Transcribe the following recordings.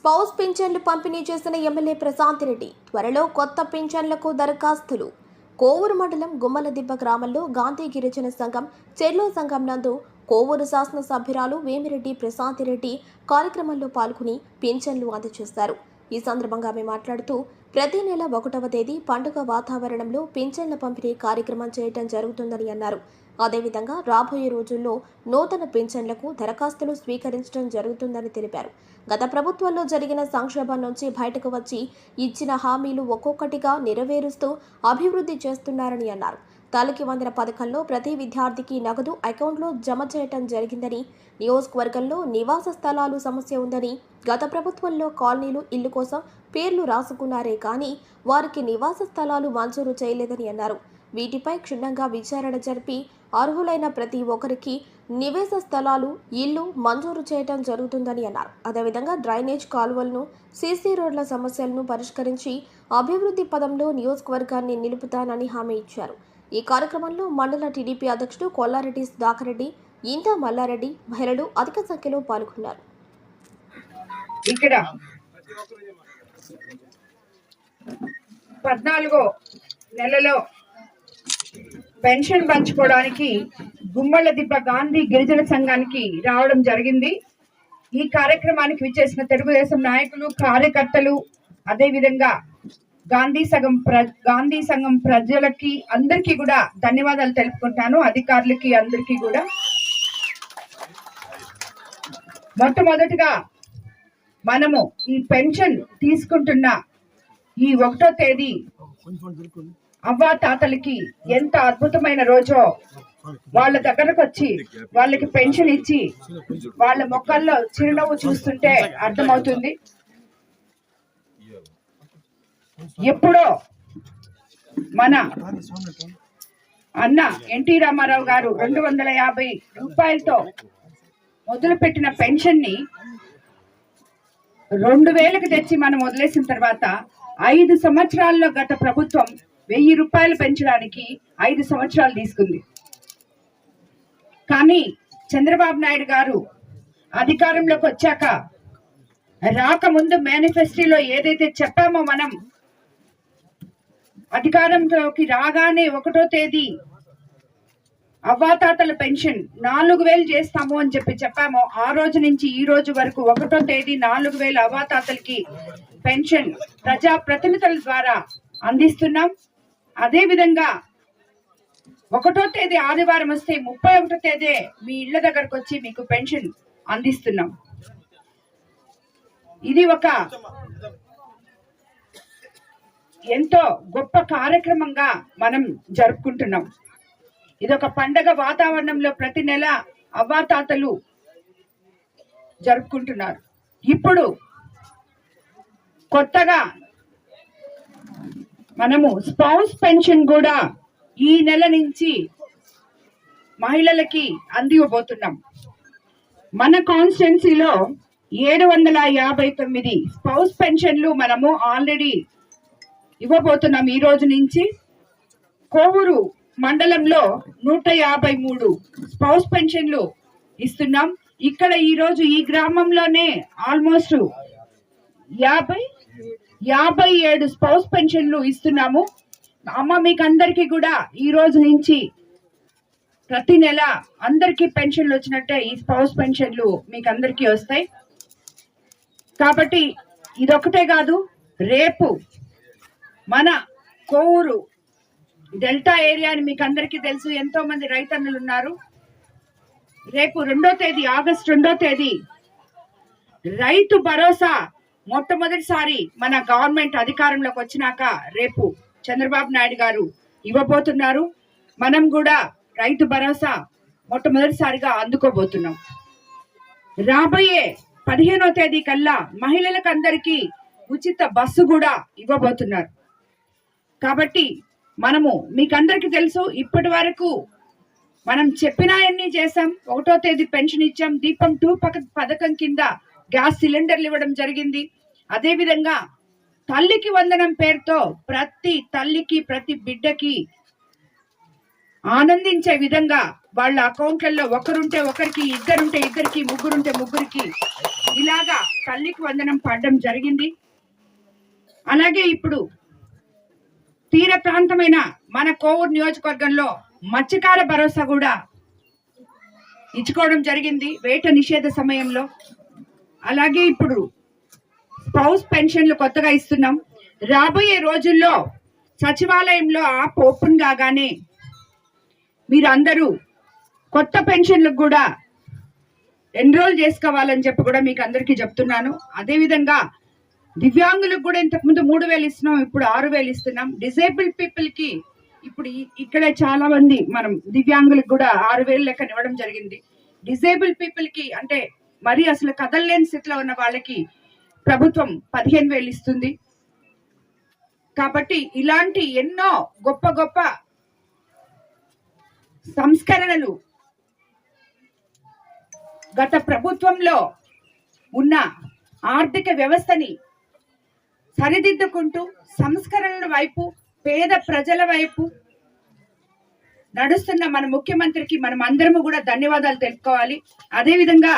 Spouse పింఛన్లు పంపిణీ చేసిన ఎమ్మెల్యే ప్రశాంత్ రెడ్డి త్వరలో కొత్త పింఛన్లకు దరఖాస్తులు. కోవూరు మండలం గుమ్మలదిబ్బ గ్రామంలో గాంధీ గిరిజన సంఘం చెర్లో సంఘం నందు కోవూరు శాసనసభ్యురాలు వేమిరెడ్డి ప్రశాంత్ రెడ్డి కార్యక్రమంలో పాల్గొని పింఛన్లు అందజేశారు. ఈ సందర్భంగా ఆమె మాట్లాడుతూ ప్రతి నెల ఒకటవ తేదీ పండుగ వాతావరణంలో పింఛన్ల పంపిణీ కార్యక్రమం చేయటం జరుగుతుందని అన్నారు. అదేవిధంగా రాబోయే రోజుల్లో నూతన పింఛన్లకు దరఖాస్తులు స్వీకరించడం జరుగుతుందని తెలిపారు. గత ప్రభుత్వంలో జరిగిన సంక్షోభం నుంచి బయటకు వచ్చి ఇచ్చిన హామీలు ఒక్కొక్కటిగా నెరవేరుస్తూ అభివృద్ధి చేస్తున్నారని అన్నారు. తలకి వందల పథకంలో ప్రతి విద్యార్థికి నగదు అకౌంట్లో జమ చేయటం జరిగిందని నియోజకవర్గంలో నివాస స్థలాలు సమస్య ఉందని గత ప్రభుత్వంలో కాలనీలు ఇల్లు కోసం పేర్లు రాసుకున్నారే కానీ వారికి నివాస స్థలాలు మంజూరు చేయలేదని అన్నారు. వీటిపై క్షుణ్ణంగా విచారణ జరిపి అర్హులైన ప్రతి ఒక్కరికి నివేశ స్థలాలు ఇల్లు మంజూరు చేయటం జరుగుతుందని అన్నారు. అదేవిధంగా డ్రైనేజ్ కాలువలను సీసీ రోడ్ల సమస్యలను పరిష్కరించి అభివృద్ధి పదంలో నియోజకవర్గాన్ని నిలుపుతానని హామీ ఇచ్చారు. ఈ కార్యక్రమంలో మండల టీడీపీ అధ్యక్షుడు కొల్లారెడ్డి సుధాకరెడ్డి ఇంత మల్లారెడ్డి మహిళలు అధిక సంఖ్యలో పాల్గొన్నారు. ఇక్కడ పద్నాలుగో నెలలో పెన్షన్ పంచుకోవడానికి గుమ్మళ్ళ దిబ్బ గాంధీ గిరిజన సంఘానికి రావడం జరిగింది. ఈ కార్యక్రమానికి విచ్చేసిన తెలుగుదేశం నాయకులు కార్యకర్తలు అదేవిధంగా గాంధీ సంఘం ప్ర గాంధీ సంఘం ప్రజలకి అందరికీ కూడా ధన్యవాదాలు తెలుపుకుంటాను. అధికారులకి అందరికీ కూడా. మొట్టమొదటిగా మనము ఈ పెన్షన్ తీసుకుంటున్న ఈ ఒకటో తేదీ అవ్వా తాతలకి ఎంత అద్భుతమైన రోజో. వాళ్ళ దగ్గరకు వచ్చి వాళ్ళకి పెన్షన్ ఇచ్చి వాళ్ళ మొక్కల్లో చిరునవ్వు చూస్తుంటే అర్థమవుతుంది. ఎప్పుడో మన అన్న ఎన్టీ రామారావు గారు రెండు వందల యాభై రూపాయలతో మొదలుపెట్టిన పెన్షన్ని రెండు వేలకు తెచ్చి మనం వదిలేసిన తర్వాత ఐదు సంవత్సరాల్లో గత ప్రభుత్వం వెయ్యి రూపాయలు పెంచడానికి ఐదు సంవత్సరాలు తీసుకుంది. కానీ చంద్రబాబు నాయుడు గారు అధికారంలోకి వచ్చాక రాకముందు మేనిఫెస్టోలో ఏదైతే చెప్పామో మనం అధికారంలోకి రాగానే ఒకటో తేదీ అవ్వాతాతల పెన్షన్ నాలుగు వేలు చేస్తాము అని చెప్పి చెప్పాము ఆ రోజు నుంచి ఈ రోజు వరకు ఒకటో తేదీ నాలుగు వేలు అవ్వాతాతలకి పెన్షన్ ప్రజా ప్రతినిధుల ద్వారా అందిస్తున్నాం. అదేవిధంగా ఒకటో తేదీ ఆదివారం వస్తే ముప్పై ఒకటో తేదీ మీ ఇళ్ళ దగ్గరకు వచ్చి మీకు పెన్షన్ అందిస్తున్నాం. ఇది ఒక ఎంతో గొప్ప కార్యక్రమంగా మనం జరుపుకుంటున్నాం. ఇది ఒక పండగ వాతావరణంలో ప్రతి నెల అవ్వాతాతలు జరుపుకుంటున్నారు. ఇప్పుడు కొత్తగా మనము స్పౌస్ పెన్షన్ కూడా ఈ నెల నుంచి మహిళలకి అందివ్వబోతున్నాం. మన కాన్స్టిట్యున్సీలో ఏడు వందల యాభై తొమ్మిది స్పౌస్ పెన్షన్లు మనము ఆల్రెడీ ఇవ్వబోతున్నాం ఈ రోజు నుంచి. కోవూరు మండలంలో నూట యాభై మూడు స్పౌస్ పెన్షన్లు ఇస్తున్నాం. ఇక్కడ ఈరోజు ఈ గ్రామంలోనే ఆల్మోస్ట్ యాభై యాభై ఏడు స్పౌస్ పెన్షన్లు ఇస్తున్నాము. అమ్మ మీకు అందరికీ కూడా ఈ రోజు నుంచి ప్రతి నెల అందరికీ పెన్షన్లు వచ్చినట్టే ఈ స్పౌస్ పెన్షన్లు మీకు అందరికీ వస్తాయి. కాబట్టి ఇదొకటే కాదు రేపు మన కోవూరు డెల్టా ఏరియా అని మీకు అందరికీ తెలుసు ఎంతో మంది రైతన్నులు ఉన్నారు. రేపు రెండో తేదీ ఆగస్ట్ రెండో తేదీ రైతు భరోసా మొట్టమొదటిసారి మన గవర్నమెంట్ అధికారంలోకి వచ్చినాక రేపు చంద్రబాబు నాయుడు గారు ఇవ్వబోతున్నారు. మనం కూడా రైతు భరోసా మొట్టమొదటిసారిగా అందుకోబోతున్నాం. రాబోయే పదిహేనో తేదీ కల్లా మహిళలకు అందరికీ ఉచిత బస్సు కూడా ఇవ్వబోతున్నారు. కాబట్టి మనము మీకందరికీ తెలుసు ఇప్పటి వరకు మనం చెప్పినాయన్ని చేసాం ఒకటో తేదీ పెన్షన్ ఇచ్చాం. దీపం టూ పక పథకం కింద గ్యాస్ సిలిండర్లు ఇవ్వడం జరిగింది. అదేవిధంగా తల్లికి వందనం పేరుతో ప్రతి తల్లికి ప్రతి బిడ్డకి ఆనందించే విధంగా వాళ్ళ అకౌంట్లలో ఒకరుంటే ఒకరికి ఇద్దరుంటే ఇద్దరికి ముగ్గురుంటే ముగ్గురికి ఇలాగా తల్లికి వందనం పడడం జరిగింది. అలాగే ఇప్పుడు తీర ప్రాంతమైన మన కోవూరు నియోజకవర్గంలో మత్స్యకార భరోసా కూడా ఇచ్చుకోవడం జరిగింది. వేట నిషేధ సమయంలో అలాగే ఇప్పుడు స్పౌస్ పెన్షన్లు కొత్తగా ఇస్తున్నాం. రాబోయే రోజుల్లో సచివాలయంలో ఆప్ ఓపెన్ కాగానే మీరందరూ కొత్త పెన్షన్లకు కూడా ఎన్రోల్ చేసుకోవాలని చెప్పి కూడా మీకు అందరికీ చెప్తున్నాను. అదేవిధంగా దివ్యాంగులకు కూడా ఇంతకుముందు మూడు వేలు ఇస్తున్నాం ఇప్పుడు ఆరు వేలు ఇస్తున్నాం. డిజేబుల్డ్ పీపుల్కి ఇప్పుడు ఇక్కడే ఇక్కడ చాలా మంది మనం దివ్యాంగులకు కూడా ఆరు వేలు లెక్కనివ్వడం జరిగింది. డిజేబుల్ పీపుల్కి అంటే మరి అసలు కదలలేని స్థితిలో ఉన్న వాళ్ళకి ప్రభుత్వం పదిహేను వేలు ఇస్తుంది. కాబట్టి ఇలాంటి ఎన్నో గొప్ప గొప్ప సంస్కరణలు గత ప్రభుత్వంలో ఉన్న ఆర్థిక వ్యవస్థని సరిదిద్దుకుంటూ సంస్కరణల వైపు పేద ప్రజల వైపు నడుస్తున్న మన ముఖ్యమంత్రికి మనం అందరము కూడా ధన్యవాదాలు తెలుసుకోవాలి అదేవిధంగా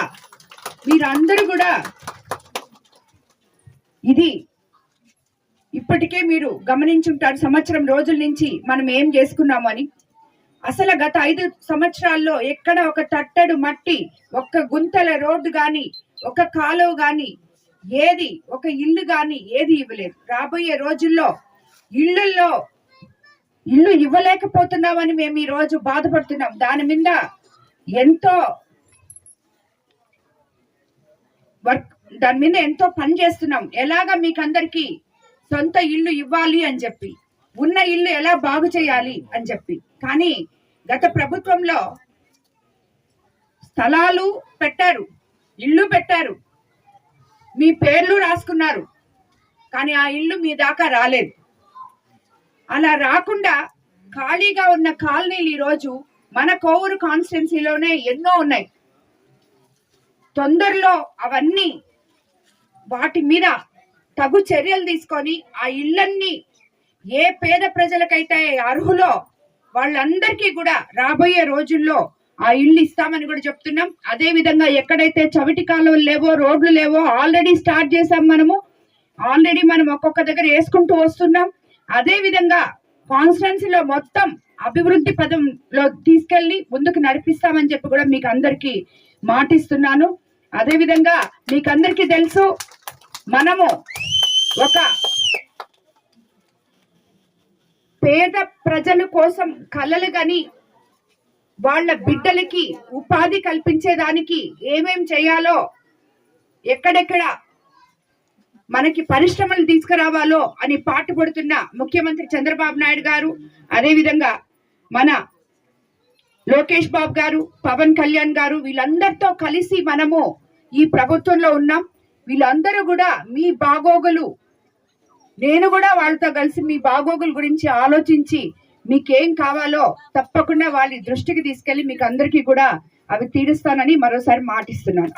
మీరందరూ కూడా ఇది ఇప్పటికే మీరు గమనించుంటారు సంవత్సరం రోజుల నుంచి మనం ఏం చేసుకున్నాము అని. అసలు గత ఐదు సంవత్సరాల్లో ఎక్కడ ఒక తట్టడు మట్టి ఒక్క గుంతల రోడ్డు కానీ ఒక కాలువ కానీ ఏది ఒక ఇల్లు కానీ ఏది ఇవ్వలేదు. రాబోయే రోజుల్లో ఇళ్ళల్లో ఇల్లు ఇవ్వలేకపోతున్నామని మేము ఈ రోజు బాధపడుతున్నాం. దాని మీద ఎంతో వర్క్ దాని మీద ఎంతో పని చేస్తున్నాం. ఎలాగా మీకు అందరికీ సొంత ఇల్లు ఇవ్వాలి అని చెప్పి ఉన్న ఇల్లు ఎలా బాగు చేయాలి అని చెప్పి. కానీ గత ప్రభుత్వంలో స్థలాలు పెట్టారు ఇల్లు పెట్టారు. మీ పేర్లు రాసుకున్నారు కానీ ఆ ఇల్లు మీ దాకా రాలేదు. అలా రాకుండా ఖాళీగా ఉన్న కాలనీలు ఈరోజు మన కోవూరు కాన్స్టిట్యున్సీలోనే ఎన్నో ఉన్నాయి. తొందరలో అవన్నీ వాటి మీద తగు చర్యలు తీసుకొని ఆ ఇళ్ళన్నీ ఏ పేద ప్రజలకైతే అర్హులో వాళ్ళందరికీ కూడా రాబోయే రోజుల్లో ఆ ఇల్లు ఇస్తామని కూడా చెప్తున్నాం. అదే విధంగా ఎక్కడైతే చవిటి కాలువలు లేవో రోడ్లు లేవో ఆల్రెడీ స్టార్ట్ చేసాం మనము. ఆల్రెడీ మనం ఒక్కొక్క దగ్గర వేసుకుంటూ వస్తున్నాం. అదే విధంగా కాన్స్టిట్యున్సీలో మొత్తం అభివృద్ధి పదంలో తీసుకెళ్ళి ముందుకు నడిపిస్తామని చెప్పి కూడా మీకు అందరికీ మాటిస్తున్నాను. అదే విధంగా మీకు తెలుసు మనము ఒక పేద ప్రజల కోసం కలలు గని వాళ్ళ బిడ్డలకి ఉపాధి కల్పించేదానికి ఏమేం చేయాలో ఎక్కడెక్కడ మనకి పరిశ్రమలు తీసుకురావాలో అని పాటుపడుతున్న ముఖ్యమంత్రి చంద్రబాబు నాయుడు గారు అదేవిధంగా మన లోకేష్ బాబు గారు పవన్ కళ్యాణ్ గారు వీళ్ళందరితో కలిసి మనము ఈ ప్రభుత్వంలో ఉన్నాం. వీళ్ళందరూ కూడా మీ బాగోగులు. నేను కూడా వాళ్ళతో కలిసి మీ బాగోగుల గురించి ఆలోచించి మీకేం కావాలో తప్పకుండా వాళ్ళ దృష్టికి తీసుకెళ్ళి మీకు అందరికీ కూడా అవి తీరుస్తానని మరోసారి మాటిస్తున్నాను.